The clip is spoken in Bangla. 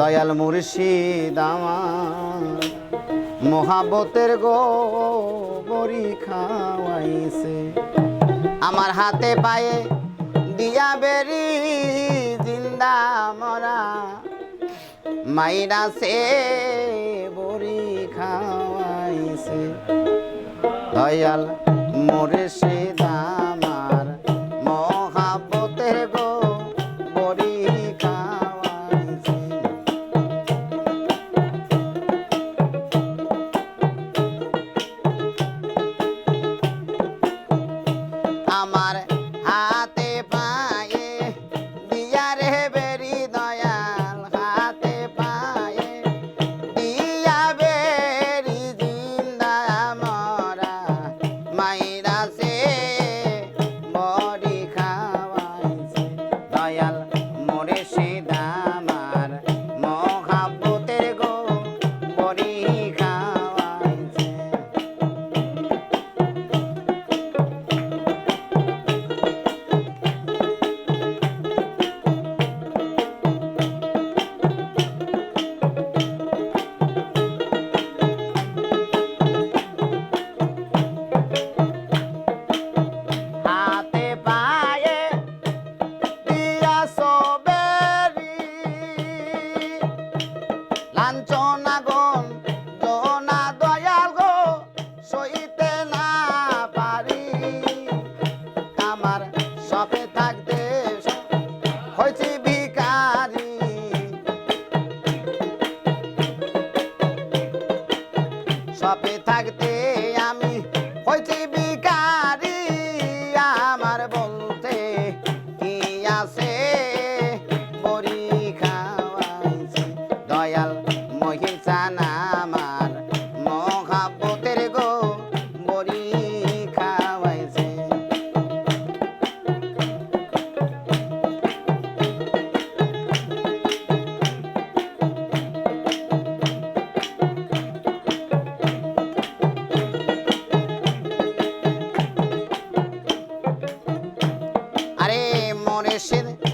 দয়াল মুর্শিদ আমার মহাবতের গো বড়ি খাওয়াইছে। আমার হাতে পায়ে দিয়া বেরি, জিন্দা মরা মাইরা সে বরি খাওয়াইছে। দয়াল মুর্শিদ কাঞ্চনা গো। shimmy.